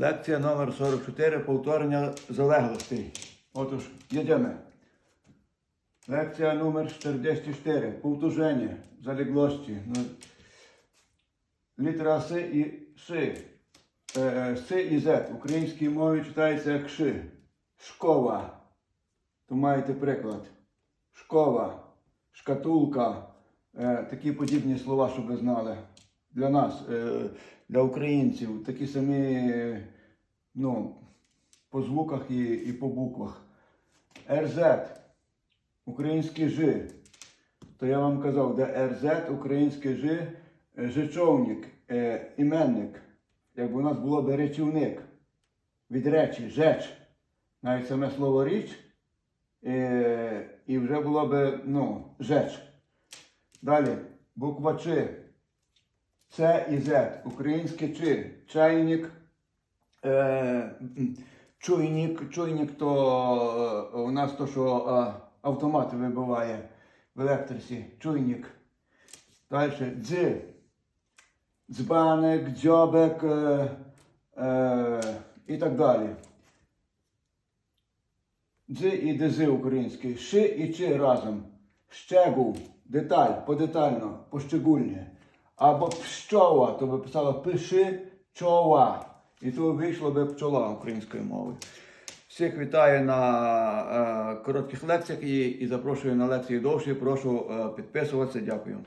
Лекція номер 44 повторення залеглостей. Отож, їдемо. Лекція номер 44. Повторення залеглості. Ну, Літера С і Ш. Е, С і З. В українській мові читається як Ш. Шкова. То маєте приклад. Шкова, шкатулка. Е, такі подібні слова, щоб ви знали. Для нас, е, для українців, такі самі ну, по звуках і, і по буквах. РЗ. Український Ж. То я вам казав, де РЗ, український Ж, е, жичовник, е, іменник. Якби у нас було б речівник від речі, жеч. Навіть саме слово річ. І вже було б ну, жеч. Далі, буква Ч. Це і З. Українське Ч. Чайник. Е, чуйник. Чуйник то е, у нас то, що е, автомат вибиває в електриці. Чуйник. Далі дз. Дзбаник, дзьобек е, е, і так далі. Дз і дз український. Ши і чи разом. Щегул, деталь, подетально, пощегульне. Або пщова, то би писала пиши чова. І то вийшло би пчола українською мовою. Всіх вітаю на е, коротких лекціях і, і запрошую на лекції довші. Прошу е, підписуватися. Дякую.